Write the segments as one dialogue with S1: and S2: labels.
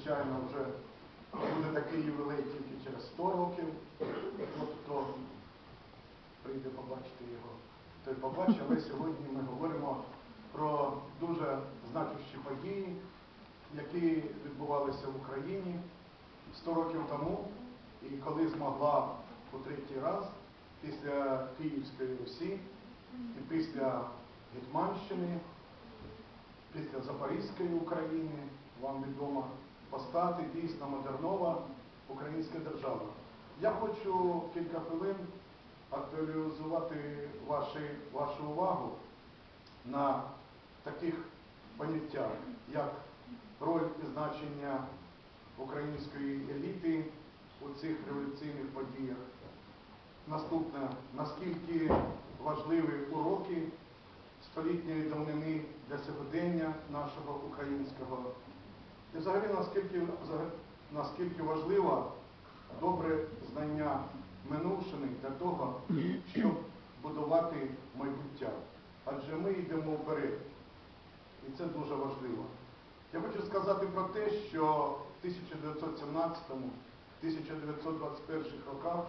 S1: звичайно, вже буде такий ювілей тільки через 100 років. Хто прийде побачити його, той побачить, але сьогодні ми говоримо про дуже значущі події, які відбувалися в Україні 100 років тому, і коли змогла у третій раз після Київської Русі і після Гетьманщини, після Запорізької України, вам відомо, постати дійсно модернова українська держава. Я хочу кілька хвилин актуалізувати ваші, вашу увагу на таких поняттях, як роль і значення української еліти у цих революційних подіях. Наступне, наскільки важливі уроки столітньої давнини для сьогодення нашого українського. І взагалі наскільки, наскільки важливо добре знання минувшини для того, щоб будувати майбуття. Адже ми йдемо вперед. І це дуже важливо. Я хочу сказати про те, що в 1917-1921 роках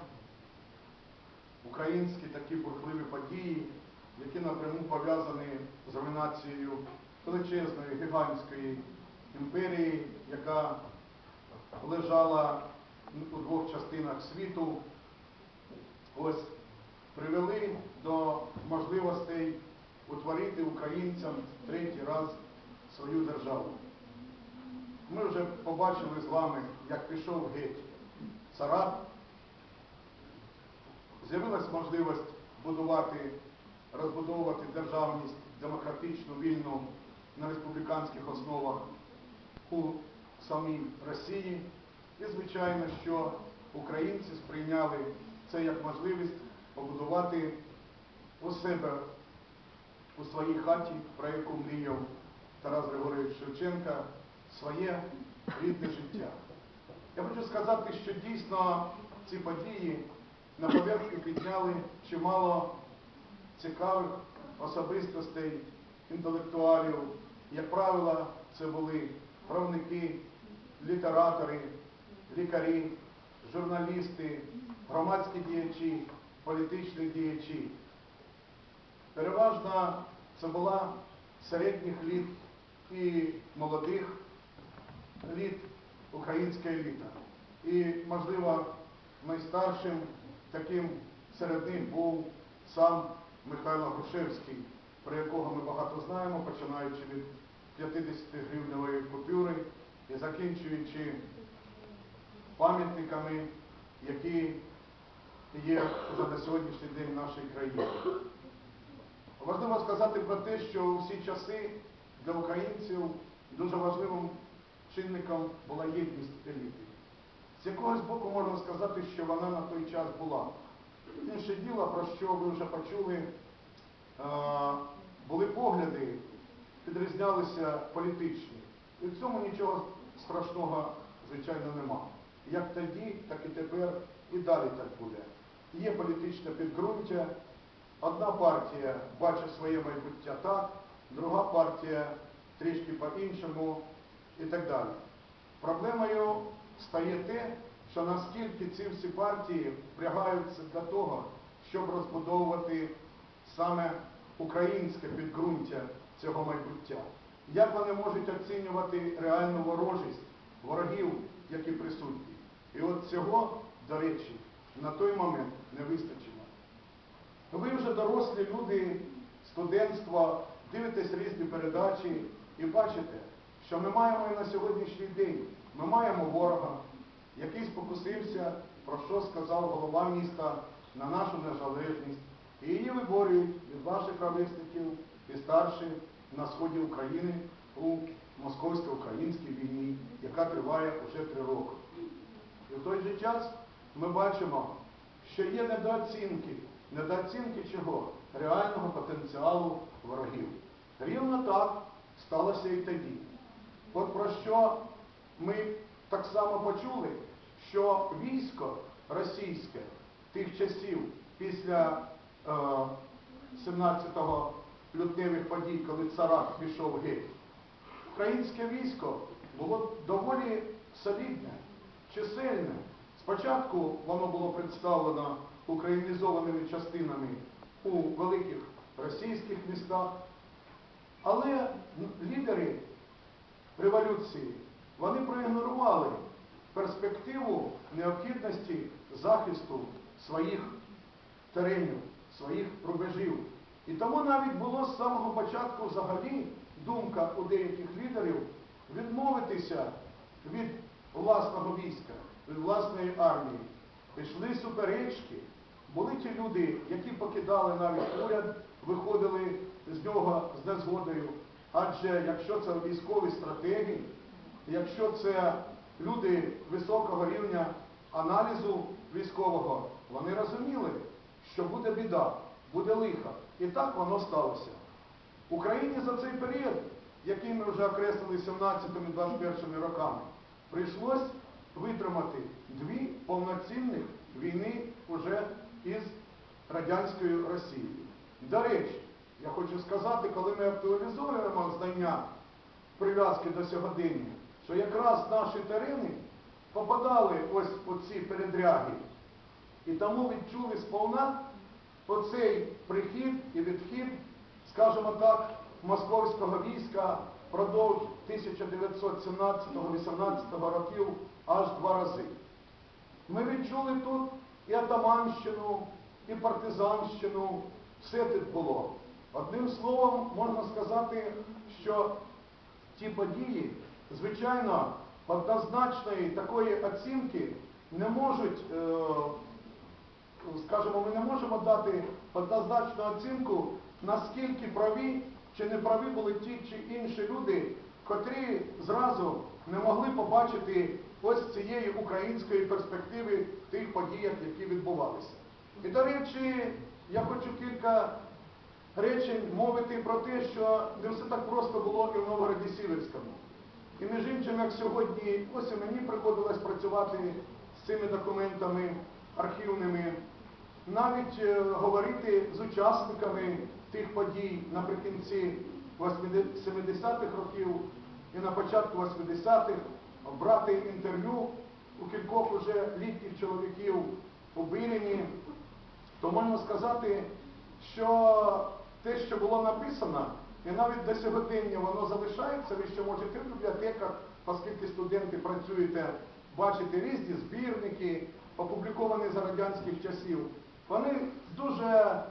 S1: українські такі бурхливі події, які напряму пов'язані з руйнацією величезної гігантської імперії, яка лежала у двох частинах світу, ось привели до можливостей утворити українцям третій раз свою державу. Ми вже побачили з вами, як пішов геть царат, з'явилась можливість будувати, розбудовувати державність демократичну, вільну на республіканських основах у самій Росії. І, звичайно, що українці сприйняли це як можливість побудувати у себе у своїй хаті, про яку мріяв Тарас Григорович Шевченка, своє рідне життя. Я хочу сказати, що дійсно ці події на поверхню підняли чимало цікавих особистостей, інтелектуалів. Як правило, це були правники, літератори, лікарі, журналісти, громадські діячі, політичні діячі. Переважно це була середніх літ і молодих літ українська еліта. І, можливо, найстаршим таким серед них був сам Михайло Грушевський, про якого ми багато знаємо, починаючи від 50-гривневої купюри і закінчуючи пам'ятниками, які є вже на сьогоднішній день в нашій країні. Важливо сказати про те, що у всі часи для українців дуже важливим чинником була єдність еліти. З якогось боку можна сказати, що вона на той час була. Інше діло, про що ви вже почули, були погляди, підрізнялися політичні. І в цьому нічого страшного, звичайно, нема. Як тоді, так і тепер, і далі так буде. Є політичне підґрунтя, Одна партія бачить своє майбуття так, друга партія трішки по-іншому і так далі. Проблемою стає те, що наскільки ці всі партії впрягаються для того, щоб розбудовувати саме українське підґрунтя цього майбуття. Як вони можуть оцінювати реальну ворожість ворогів, які присутні? І от цього, до речі, на той момент не вистачило. Ви вже дорослі люди, студентство, дивитесь різні передачі і бачите, що ми маємо і на сьогоднішній день. Ми маємо ворога, який спокусився, про що сказав голова міста на нашу незалежність. І її виборюють від ваших ровесників і старших на сході України у московсько-українській війні, яка триває вже три роки. І в той же час ми бачимо, що є недооцінки. Недооцінки чого? Реального потенціалу ворогів. Рівно так сталося і тоді. От про що ми так само почули, що військо російське тих часів після е, 17-го лютневих подій, коли царат пішов геть, українське військо було доволі солідне, чисельне. Спочатку воно було представлено українізованими частинами у великих російських містах, але лідери революції вони проігнорували перспективу необхідності захисту своїх теренів, своїх рубежів. І тому навіть було з самого початку взагалі думка у деяких лідерів відмовитися від власного війська, від власної армії. Пішли суперечки. Були ті люди, які покидали навіть уряд, виходили з нього з незгодою. Адже якщо це військові стратегії, якщо це люди високого рівня аналізу військового, вони розуміли, що буде біда, буде лихо. І так воно сталося. Україні за цей період, який ми вже окреслили 17-21 роками, прийшлось витримати дві повноцінних війни уже із радянською Росією. До речі, я хочу сказати, коли ми актуалізуємо знання прив'язки до сьогодення, що якраз наші терени попадали ось у ці передряги. І тому відчули сповна оцей прихід і відхід, скажімо так, московського війська впродовж 1917-18 років аж два рази. Ми відчули тут і атаманщину, і партизанщину, все тут було. Одним словом, можна сказати, що ті події, звичайно, однозначної такої оцінки не можуть, е, скажімо, ми не можемо дати однозначну оцінку, наскільки праві чи не праві були ті чи інші люди, котрі зразу не могли побачити ось цієї української перспективи в тих подіях, які відбувалися. І, до речі, я хочу кілька речень мовити про те, що не все так просто було і в Новгороді Сіверському. І між іншим, як сьогодні, ось і мені приходилось працювати з цими документами архівними, навіть е, говорити з учасниками тих подій наприкінці 70-х років і на початку 80-х, брати інтерв'ю у кількох уже літніх чоловіків у то можна сказати, що те, що було написано, і навіть до сьогодення воно залишається, ви ще можете в бібліотеках, оскільки студенти працюєте, бачити різні збірники, опубліковані за радянських часів. Вони дуже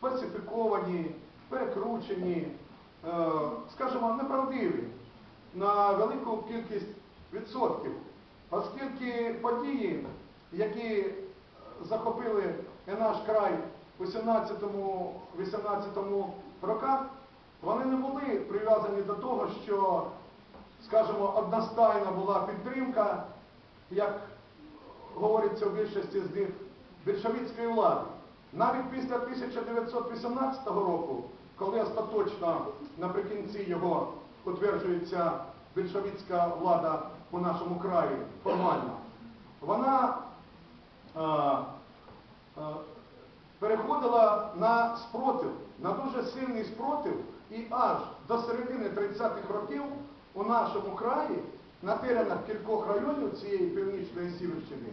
S1: фальсифіковані, перекручені, е, скажімо, неправдиві на велику кількість відсотків, оскільки події, які е, захопили і наш край у 17-18 роках, вони не були прив'язані до того, що, скажімо, одностайна була підтримка, як говориться в більшості з них, більшовицької влади. Навіть після 1918 року, коли остаточно наприкінці його утверджується більшовицька влада у нашому краї формально, вона е, е, переходила на спротив, на дуже сильний спротив, і аж до середини 30-х років у нашому краї, на теренах кількох районів цієї північної Сіверщини,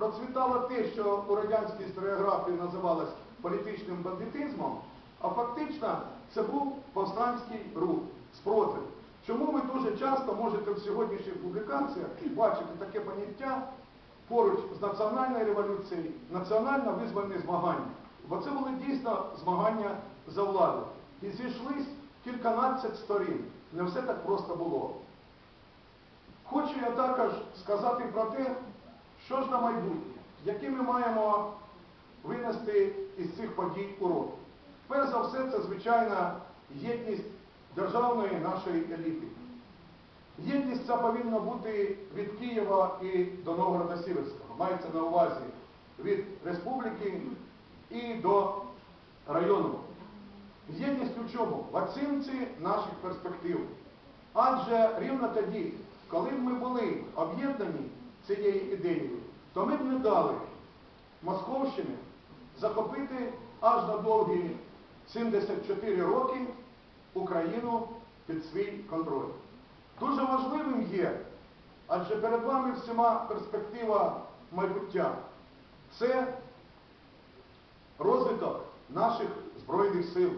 S1: процвітало те, що у радянській історіографії називалось політичним бандитизмом, а фактично це був повстанський рух, спротив. Чому ви дуже часто можете в сьогоднішніх публікаціях бачити таке поняття поруч з національною революцією, національно-визвольні змагання? Бо це були дійсно змагання за владу. І зійшлись кільканадцять сторін. Не все так просто було. Хочу я також сказати про те, що ж на майбутнє, які ми маємо винести із цих подій урок. Перш за все, це звичайна єдність державної нашої еліти. Єдність ця повинна бути від Києва і до Новгорода Сіверського. Мається на увазі від республіки і до району. Єдність у чому? В оцінці наших перспектив. Адже рівно тоді, коли ми були об'єднані цією ідеєю, то ми б не дали Московщини захопити аж на довгі 74 роки Україну під свій контроль. дуже важливим є, адже перед вами всіма перспектива майбуття. Це розвиток наших Збройних сил.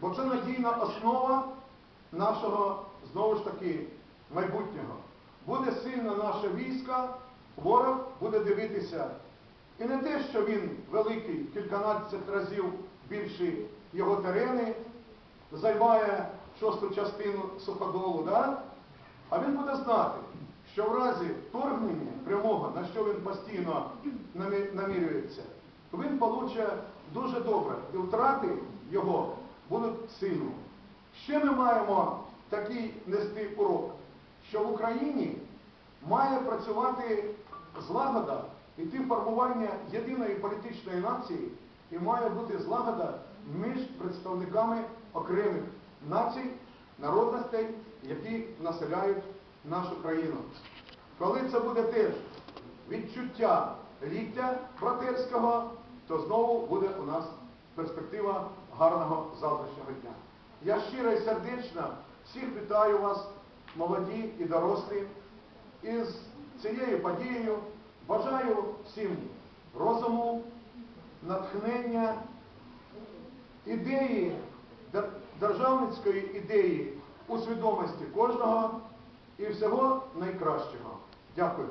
S1: Бо це надійна основа нашого, знову ж таки, майбутнього. Буде сильна наша війська, ворог буде дивитися. І не те, що він великий, кільканадцять разів більші його терени, займає шосту частину суходолу, да? а він буде знати, що в разі вторгнення прямого, на що він постійно намі- намірюється, він получить дуже добре. І втрати його будуть сильні. Ще ми маємо такий нести урок, що в Україні має працювати злагода, іти формування єдиної політичної нації і має бути злагода між представниками окремих націй, народностей, які населяють нашу країну. Коли це буде теж відчуття ліктя братерського, то знову буде у нас перспектива гарного завтрашнього дня. Я щиро і сердечно всіх вітаю вас, молоді і дорослі, із цією подією. Бажаю всім розуму, натхнення, ідеї, державницької ідеї у свідомості кожного і всього найкращого. Дякую.